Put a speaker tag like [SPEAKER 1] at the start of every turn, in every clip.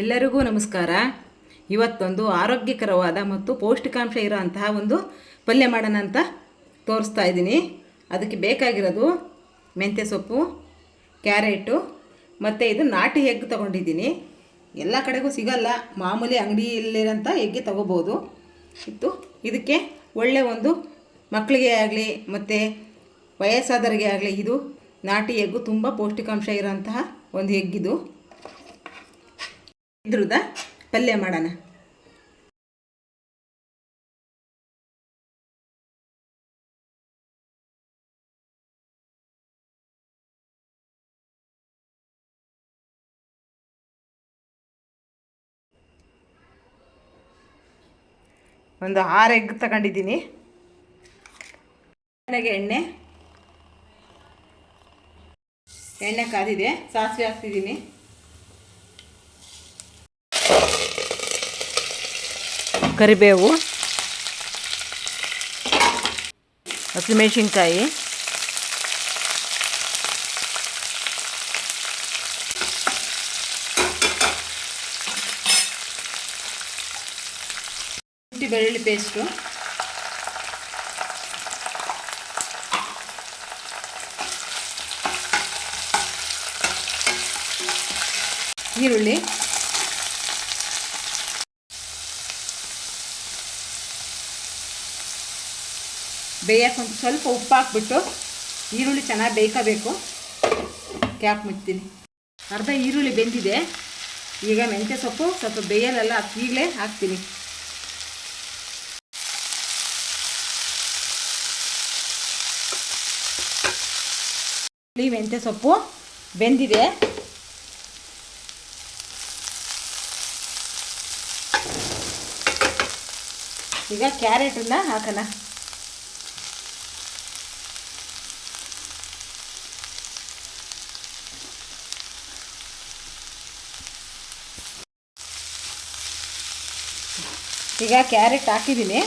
[SPEAKER 1] ಎಲ್ಲರಿಗೂ ನಮಸ್ಕಾರ. ಇವತ್ತೊಂದು ಆರೋಗ್ಯಕರವಾದ ಮತ್ತು ಪೌಷ್ಟಿಕಾಂಶ ಇರೋವಂತಹ ಒಂದು ಪಲ್ಯ ಮಾಡೋಣ ಅಂತ ತೋರಿಸ್ತಾ ಇದ್ದೀನಿ. ಅದಕ್ಕೆ ಬೇಕಾಗಿರೋದು ಮೆಂತ್ಯ ಸೊಪ್ಪು, ಕ್ಯಾರೆಟು, ಮತ್ತು ಇದು ನಾಟಿ ಎಗ್ ತೊಗೊಂಡಿದ್ದೀನಿ. ಎಲ್ಲ ಕಡೆಗೂ ಸಿಗಲ್ಲ. ಮಾಮೂಲಿ ಅಂಗಡಿಯಲ್ಲಿರೋಂಥ ಎಗ್ಗೆ ತೊಗೋಬೋದು. ಇತ್ತು. ಇದಕ್ಕೆ ಒಳ್ಳೆ ಒಂದು ಮಕ್ಕಳಿಗೆ ಆಗಲಿ, ಮತ್ತು ವಯಸ್ಸಾದವರಿಗೆ ಆಗಲಿ ಇದು ನಾಟಿ ಎಗ್ಗು ತುಂಬ ಪೌಷ್ಟಿಕಾಂಶ ಇರೋಂತಹ ಒಂದು ಎಗ್ಗಿದು. ಇದ್ರದ ಪಲ್ಯ ಮಾಡೋಣ. ಒಂದು ಆರು ಎಗ್ ತಗೊಂಡಿದ್ದೀನಿ. ಎಣ್ಣೆಗೆ ಎಣ್ಣೆ. ಎಣ್ಣೆ ಕಾದಿದೆ ಸಾಸಿವೆ ಹಾಕ್ತಿದ್ದೀನಿ. ಕರಿಬೇವು ಹಸಿಮೆಣಸಿನ್ಕಾಯಿ ಶುಂಠಿ ಬೆಳ್ಳುಳ್ಳಿ ಪೇಸ್ಟು ಈರುಳ್ಳಿ. ಬೇಯಕ್ಕೆ ಒಂದು ಸ್ವಲ್ಪ ಉಪ್ಪು ಹಾಕ್ಬಿಟ್ಟು ಈರುಳ್ಳಿ ಚೆನ್ನಾಗಿ ಬೇಯ್ಕೋಬೇಕು. ಕ್ಯಾಪ್ ಮುಚ್ತೀನಿ ಅರ್ಧ ಈರುಳ್ಳಿ ಬೆಂದಿದೆ. ಈಗ ಮೆಂತ್ಯ ಸೊಪ್ಪು, ಸ್ವಲ್ಪ ಬೇಯಲೆಲ್ಲ ಈಗಲೇ ಹಾಕ್ತೀನಿ. ಈ ಮೆಂತ್ಯ ಸೊಪ್ಪು ಬೆಂದಿದೆ. ಈಗ ಕ್ಯಾರೆಟನ್ನ ಹಾಕೋಣ. ಈಗ ಕ್ಯಾರೆಟ್ ಹಾಕಿದ್ದೀನಿ.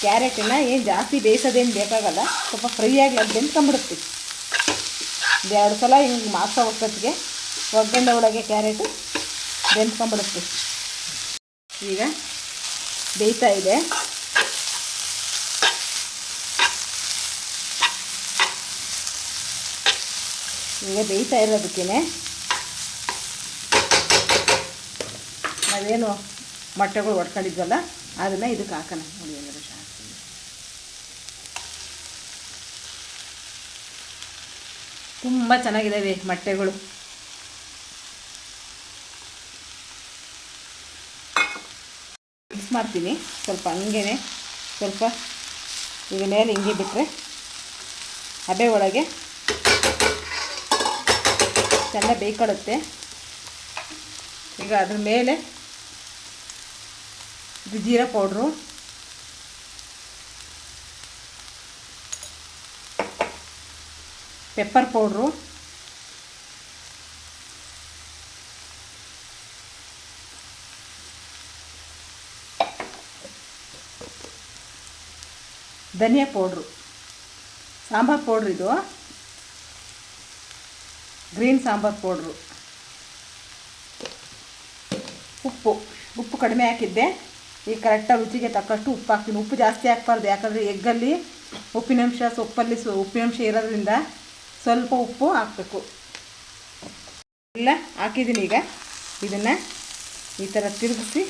[SPEAKER 1] ಕ್ಯಾರೆಟನ್ನ ಏನು ಜಾಸ್ತಿ ಬೇಯಿಸೋದೇನು ಬೇಕಾಗಲ್ಲ. ಸ್ವಲ್ಪ ಫ್ರೈ ಆಗಿ ಅದು ಬೆಂದ್ಕೊಂಬಿಡುತ್ತೆ ಎರಡು ಸಲ ಹಿಂಗೆ ಮಾಸ ಹೊತ್ತೊತ್ತಿಗೆ ಒಗ್ಗಂಡ ಒಳಗೆ ಕ್ಯಾರೆಟು ಬೆಂದ್ಕೊಂಬಿಡುತ್ತೆ ಈಗ ಬೇಯ್ತಾ ಇದೆ. ಈಗ ಬೇಯ್ತಾ ಇರೋದಕ್ಕೇ ನಾವೇನು ಮೊಟ್ಟೆಗಳು ಹೊಡ್ಕೊಂಡಿದ್ವಲ್ಲ ಅದನ್ನು ಇದಕ್ಕೆ ಹಾಕೋಣ ನೋಡಿ ಎಲ್ಲರೂ ಹಾಕ್ತೀನಿ. ತುಂಬ ಚೆನ್ನಾಗಿದ್ದಾವೆ ಮೊಟ್ಟೆಗಳು. ಮಿಕ್ಸ್ ಮಾಡ್ತೀನಿ. ಸ್ವಲ್ಪ ಹಂಗೇ ಸ್ವಲ್ಪ ಈಗ ಮೇಲೆ ಹಿಂಗೆ ಬಿಟ್ಟರೆ ಹಬೆ ಒಳಗೆ ಚೆನ್ನಾಗಿ ಬೇಯ್ಕೊಳ್ಳುತ್ತೆ ಈಗ ಅದ್ರ ಮೇಲೆ ಇದು ಜೀರಾ ಪೌಡ್ರು. Pepper powder. ಧನಿಯಾ ಪೌಡ್ರು. ಸಾಂಬಾರು ಪೌಡ್ರ್ ಇದು. Green sambar powder. ಉಪ್ಪು. ಉಪ್ಪು ಕಡಿಮೆ ಹಾಕಿದ್ದೆ. ಈಗ ಕರೆಕ್ಟಾಗಿ ರುಚಿಗೆ ತಕ್ಕಷ್ಟು ಉಪ್ಪು ಹಾಕ್ತೀನಿ. ಉಪ್ಪು ಜಾಸ್ತಿ ಹಾಕ್ಬಾರ್ದು, ಯಾಕಂದರೆ ಎಗ್ಗಲ್ಲಿ ಉಪ್ಪಿನಂಶ ಸೊಪ್ಪಲ್ಲಿ ಸೊ ಉಪ್ಪಿನಂಶ ಇರೋದ್ರಿಂದ ಸ್ವಲ್ಪ ಉಪ್ಪು ಹಾಕಬೇಕು. ಎಲ್ಲ ಹಾಕಿದ್ದೀನಿ ಈಗ. ಇದನ್ನು ಈ ಥರ ತಿರುಗಿಸಿ.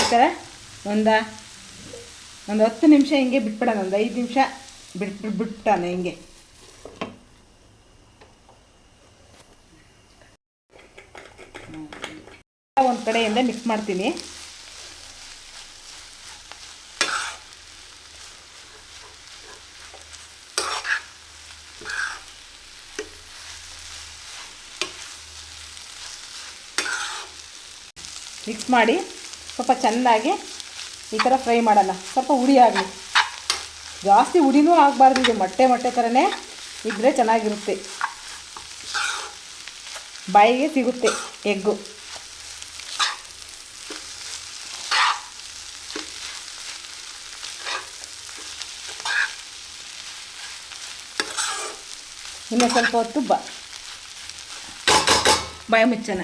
[SPEAKER 1] ಈ ಥರ ಒಂದು ಒಂದು ಹತ್ತು ನಿಮಿಷ ಹಿಂಗೆ ಬಿಟ್ಬಿಡೋಣ, ಒಂದು ಐದು ನಿಮಿಷ ಬಿಟ್ಟು ಬಿಟ್ಟಾನೆ ಹಿಂಗೆ. ಒಂದು ಕಡೆಯಿಂದ ಮಿಕ್ಸ್ ಮಾಡ್ತೀನಿ. ಮಿಕ್ಸ್ ಮಾಡಿ ಸ್ವಲ್ಪ ಚೆನ್ನಾಗಿ ಈ ಥರ ಫ್ರೈ ಮಾಡೋಣ ಸ್ವಲ್ಪ ಹುಡಿ ಆಗಲಿ. ಜಾಸ್ತಿ ಹುಡಿನೂ ಆಗಬಾರ್ದು. ಇದು ಮೊಟ್ಟೆ ಮೊಟ್ಟೆ ಥರನೇ ಇದ್ದರೆ ಚೆನ್ನಾಗಿರುತ್ತೆ. ಬಾಯಿಗೆ ಸಿಗುತ್ತೆ ಎಗ್ಗು. ಇನ್ನು ಸ್ವಲ್ಪ ಹೊತ್ತು ಬ ಬಾಯಿ ಮುಚ್ಚೋಣ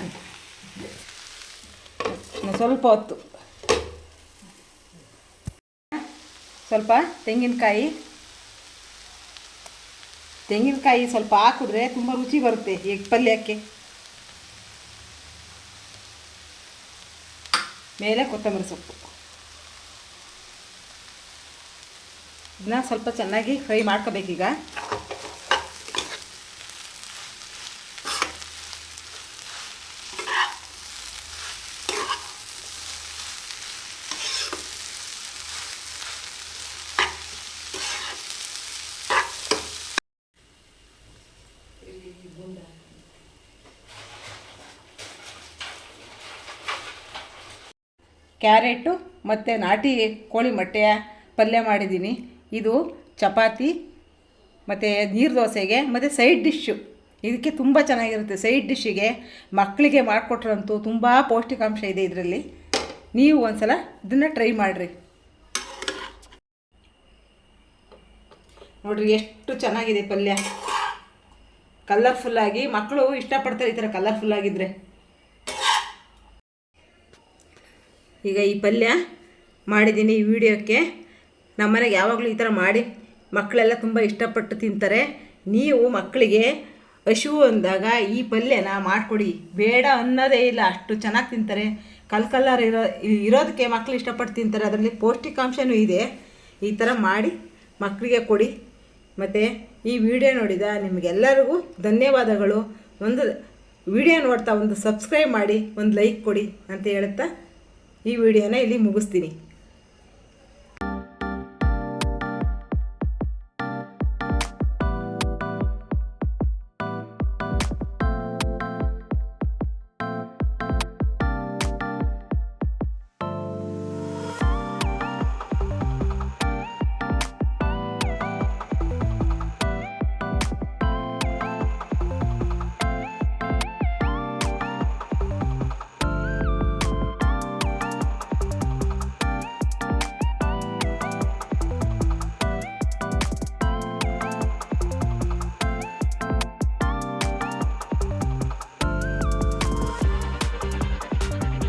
[SPEAKER 1] ಸ್ವಲ್ಪ ಹೊತ್ತು. ಸ್ವಲ್ಪ ತೆಂಗಿನಕಾಯಿ. ತೆಂಗಿನಕಾಯಿ ಸ್ವಲ್ಪ ಹಾಕಿದ್ರೆ ತುಂಬ ರುಚಿ ಬರುತ್ತೆ ಈಗ ಪಲ್ಯಕ್ಕೆ ಮೇಲೆ ಕೊತ್ತಂಬರಿ ಸೊಪ್ಪು. ಇದನ್ನ ಸ್ವಲ್ಪ ಚೆನ್ನಾಗಿ ಫ್ರೈ ಮಾಡ್ಕೋಬೇಕೀಗ. ಕ್ಯಾರೆಟು ಮತ್ತು ನಾಟಿ ಕೋಳಿ ಮೊಟ್ಟೆಯ ಪಲ್ಯ ಮಾಡಿದ್ದೀನಿ. ಇದು ಚಪಾತಿ, ಮತ್ತು ನೀರು ದೋಸೆಗೆ, ಮತ್ತು ಸೈಡ್ ಡಿಶ್ಶು. ಇದಕ್ಕೆ ತುಂಬ ಚೆನ್ನಾಗಿರುತ್ತೆ. ಸೈಡ್ ಡಿಶ್ಶಿಗೆ ಮಕ್ಕಳಿಗೆ ಮಾಡಿಕೊಟ್ರಂತೂ ತುಂಬ ಪೌಷ್ಟಿಕಾಂಶ ಇದೆ ಇದರಲ್ಲಿ. ನೀವು ಒಂದ್ಸಲ ಇದನ್ನು ಟ್ರೈ ಮಾಡಿರಿ. ನೋಡಿರಿ, ಎಷ್ಟು ಚೆನ್ನಾಗಿದೆ ಪಲ್ಯ. ಕಲರ್ಫುಲ್ಲಾಗಿ ಮಕ್ಕಳು ಇಷ್ಟಪಡ್ತಾರೆ ಈ ಥರ ಕಲರ್ಫುಲ್ಲಾಗಿದ್ದರೆ ಈಗ ಈ ಪಲ್ಯ ಮಾಡಿದ್ದೀನಿ ಈ ವಿಡಿಯೋಕ್ಕೆ. ನಮ್ಮನೆಗೆ ಯಾವಾಗಲೂ ಈ ಥರ ಮಾಡಿ ಮಕ್ಕಳೆಲ್ಲ ತುಂಬ ಇಷ್ಟಪಟ್ಟು ತಿಂತಾರೆ. ನೀವು ಮಕ್ಕಳಿಗೆ ಹಸಿವು ಅಂದಾಗ ಈ ಪಲ್ಯನ ಮಾಡಿಕೊಡಿ. ಬೇಡ ಅನ್ನೋದೇ ಇಲ್ಲ, ಅಷ್ಟು ಚೆನ್ನಾಗಿ ತಿಂತಾರೆ. ಕಲ್ ಕಲ್ಲರ್ ಇರೋ, ಇರೋದಕ್ಕೆ ಮಕ್ಕಳು ಇಷ್ಟಪಟ್ಟು ತಿಂತಾರೆ. ಅದರಲ್ಲಿ ಪೌಷ್ಟಿಕಾಂಶನೂ ಇದೆ. ಈ ಥರ ಮಾಡಿ ಮಕ್ಕಳಿಗೆ ಕೊಡಿ. ಮತ್ತು ಈ ವಿಡಿಯೋ ನೋಡಿದ ನಿಮಗೆಲ್ಲರಿಗೂ ಧನ್ಯವಾದಗಳು. ಒಂದು ವಿಡಿಯೋ ನೋಡ್ತಾ ಒಂದು ಸಬ್ಸ್ಕ್ರೈಬ್ ಮಾಡಿ, ಒಂದು ಲೈಕ್ ಕೊಡಿ ಅಂತ ಹೇಳುತ್ತಾ ಈ ವಿಡಿಯೋನ ಇಲ್ಲಿ ಮುಗಿಸ್ತೀನಿ.